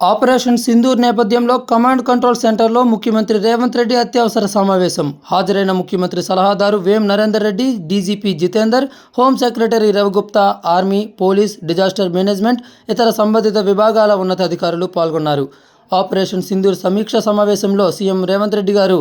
Operation Sindoor నేపథ్యంలో command control సెంటర్లో ముఖ్యమంత్రి రేవంత్ రెడ్డి అత్యవసర సమావేశం. హాజరైన ముఖ్యమంత్రి సలహాదారు Vem Narender Reddy DGP Jitender home secretary Ravi Gupta army police disaster management ఇతర సంబంధిత విభాగాల ఉన్నతాధికారులు పాల్గొన్నారు. ఆపరేషన్ సింధూర్ సమీక్ష సమావేశంలో సీఎం రేవంత్ రెడ్డి గారు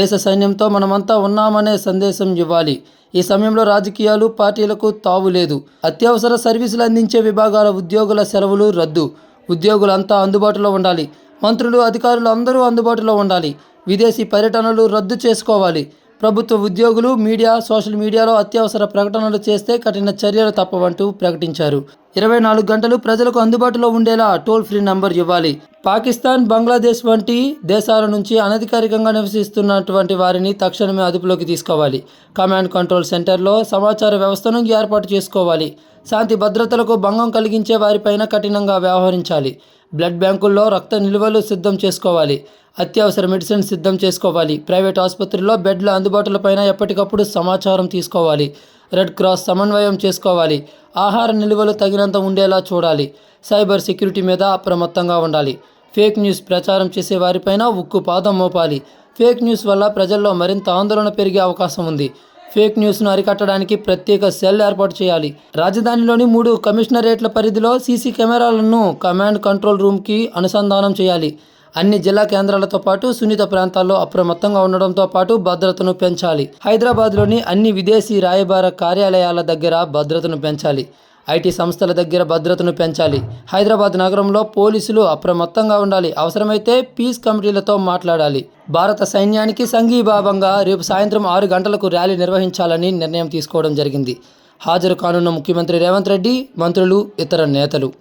దేశ సైన్యంతో మనమంతా ఉన్నామనే సందేశం ఇవ్వాలి. ఈ సమయంలో రాజకీయాలు పార్టీలకు తావు లేదు అత్యవసర సర్వీసులు అందించే విభాగాల ఉద్యోగుల సెలవులు రద్దు. ఉద్యోగులంతా అందుబాటులో ఉండాలి. మంత్రులు అధికారులు అందరూ అందుబాటులో ఉండాలి. విదేశీ పర్యటనలు రద్దు చేసుకోవాలి. ప్రభుత్వ ఉద్యోగులు మీడియా సోషల్ మీడియాలో అత్యవసర ప్రకటనలు చేస్తే కఠిన చర్యలు తప్పవంటూ ప్రకటించారు. ఇరవై నాలుగు గంటలు ప్రజలకు అందుబాటులో ఉండేలా టోల్ ఫ్రీ నంబర్ ఇవ్వాలి. పాకిస్తాన్ బంగ్లాదేశ్ వంటి దేశాల నుంచి అనధికారికంగా నివసిస్తున్నటువంటి వారిని తక్షణమే అదుపులోకి తీసుకోవాలి. కమాండ్ కంట్రోల్ సెంటర్లో సమాచార వ్యవస్థను ఏర్పాటు చేసుకోవాలి. శాంతి భద్రతలకు భంగం కలిగించే వారిపైన కఠినంగా వ్యవహరించాలి. బ్లడ్ బ్యాంకుల్లో రక్త నిల్వలు సిద్ధం చేసుకోవాలి. అత్యవసర మెడిసిన్ సిద్ధం చేసుకోవాలి. ప్రైవేట్ ఆసుపత్రిలో బెడ్ల అందుబాటులో పైన ఎప్పటికప్పుడు సమాచారం తీసుకోవాలి. రెడ్ క్రాస్ సమన్వయం చేసుకోవాలి. ఆహార నిల్వలు తగినంత ఉండేలా చూడాలి. సైబర్ సెక్యూరిటీ మీద అప్రమత్తంగా ఉండాలి. ఫేక్ న్యూస్ ప్రచారం చేసే వారిపైన ఉక్కు పాదం మోపాలి. ఫేక్ న్యూస్ వల్ల ప్రజల్లో మరింత ఆందోళన పెరిగే అవకాశం ఉంది. ఫేక్ న్యూస్ను అరికట్టడానికి ప్రత్యేక సెల్ ఏర్పాటు చేయాలి. రాజధానిలోని మూడు కమిషనరేట్ల పరిధిలో సీసీ కెమెరాలను కమాండ్ కంట్రోల్ రూమ్కి అనుసంధానం చేయాలి. అన్ని జిల్లా కేంద్రాలతో పాటు సున్నిత ప్రాంతాల్లో అప్రమత్తంగా ఉండడంతో పాటు భద్రతను పెంచాలి. హైదరాబాద్లోని అన్ని విదేశీ రాయబార కార్యాలయాల దగ్గర భద్రతను పెంచాలి. ఐటీ సంస్థల దగ్గర భద్రతను పెంచాలి. హైదరాబాద్ నగరంలో పోలీసులు అప్రమత్తంగా ఉండాలి. అవసరమైతే పీస్ కమిటీలతో మాట్లాడాలి. భారత సైన్యానికి సంఘీభావంగా రేపు సాయంత్రం ఆరు గంటలకు ర్యాలీ నిర్వహించాలని నిర్ణయం తీసుకోవడం జరిగింది. హాజరు కానున్న ముఖ్యమంత్రి రేవంత్ రెడ్డి మంత్రులు ఇతర నేతలు.